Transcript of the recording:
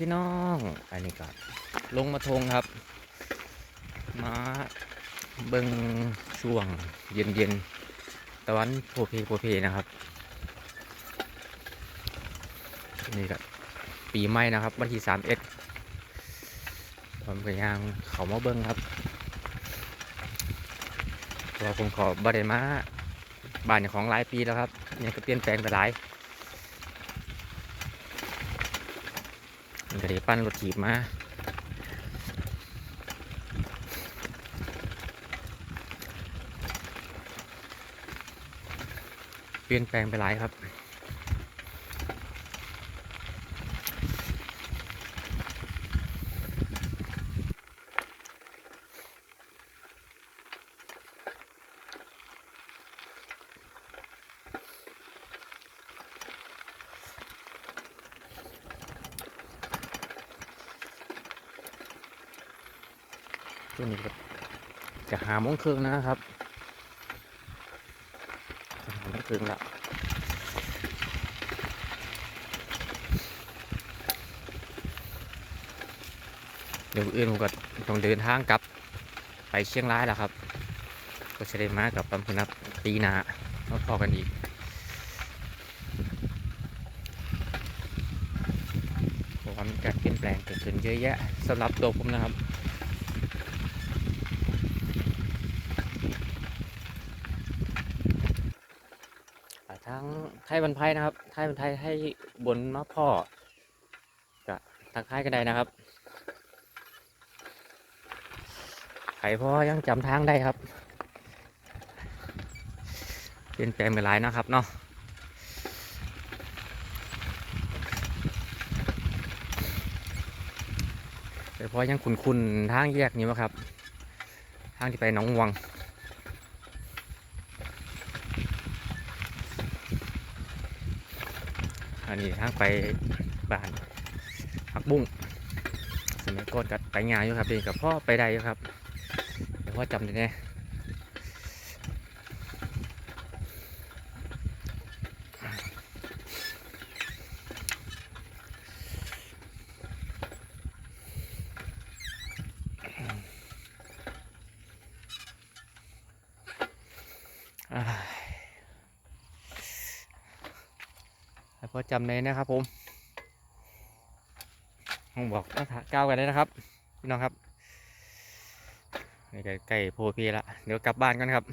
พี่น้อง อันนี้ก็ลงมาทงครับ มาเบิงช่วงเย็นเย็นตะวันโพเพโพเพนะครับ นี่ก็ปีใหม่นะครับ วันที่สามเอ็ดผมก็ยังเขามาเบิงครับเราะว่าผมขอบริมาบ้านเจ้าของหลายปีแล้วครับเนี่ยก็เปลี่ยนแปลงไปหลาย มัน ก็ได้ปั้นรถถีบมาเปลี่ยนแปลงไปหลายครับ ช่วงนี้ก็จะหาโมงครึ่งนะครับจะหาโมงครึ่งแล้วเดี๋ยวอื่นผมก็ต้องเดินทางกลับไปเชียงรายแล้วครับ ก็จะได้มากับปั๊มพนับปีหนามาพอกันอีกเพราะว่ามการเปลี่ยนแปลงเกิดขึ้นเยอะแยะสำหรับตัวผมนะครับ ทั้งไทยบรรไพนะครับ ไทยบรรไพให้บนมาพ่อกับทักทายกันได้นะครับใครพ่อยังจำทางได้ครับเปลี่ยนแปลงไปหลายนะครับเนาะแต่พ่อยังคุ้นๆทางแยกนี้มั้ครับ ทางที่ไปหนองวัง อันนี้ทางไปบ้านผักบุ้งสมัยก่อนกัไปงานอยู่ครับนี่กับพ่อไปได้อยู่ครับเดี๋ยวพ่อจำได้แน่อ่า ให้พ่อจำในนะครับผมผมบอกก้าวกันเลยนะครับพี่น้องครับนี่ใกล้โพพีละเดี๋ยวกลับบ้านกันครับ